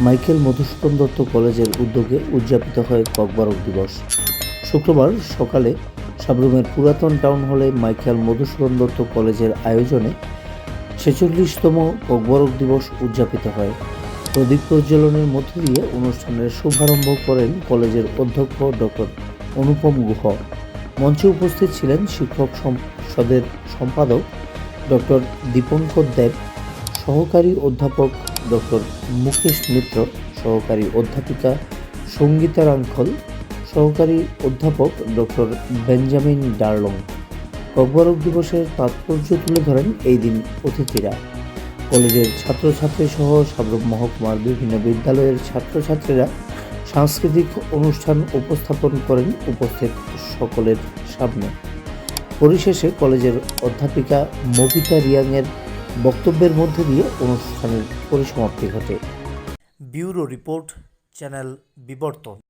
Michael Madhusudan Dutta কলেজের উদ্যোগে উদযাপিত হয় ককবরক দিবস। শুক্রবার সকালে সাবরুমের পুরাতন টাউন হলে মাইকেল মধুসূদন দত্ত কলেজের আয়োজনে ছেচল্লিশতম ককবরক দিবস উদযাপিত হয়। প্রদীপ প্রজ্বলনের মধ্য দিয়ে অনুষ্ঠানের শুভারম্ভ করেন কলেজের অধ্যক্ষ ডক্টর অনুপম গুহ। মঞ্চে উপস্থিত ছিলেন শিক্ষক সংসদের সম্পাদক ডক্টর দীপঙ্কর দেব, সহকারী অধ্যাপক ডক্টর মুকেশ মিত্র, সহকারী অধ্যাপিকা সঙ্গীতা রাঙ্খল সহকারী অধ্যাপক ডক্টর বেঞ্জামিন ডার্লং। ককবরক দিবসের তাৎপর্য তুলে ধরেন এই দিন অতিথিরা। কলেজের ছাত্রছাত্রী সহ সাবরুম মহকুমার বিভিন্ন বিদ্যালয়ের ছাত্রছাত্রীরা সাংস্কৃতিক অনুষ্ঠান উপস্থাপন করেন উপস্থিত সকলের সামনে। পরিশেষে কলেজের অধ্যাপিকা মবিতা রিয়াংয়ের বক্তব্যের মধ্যে দিয়ে অনুষ্ঠানের পরিসমাপ্তি ঘটে। ব্যুরো রিপোর্ট চ্যানেল বিবর্তন।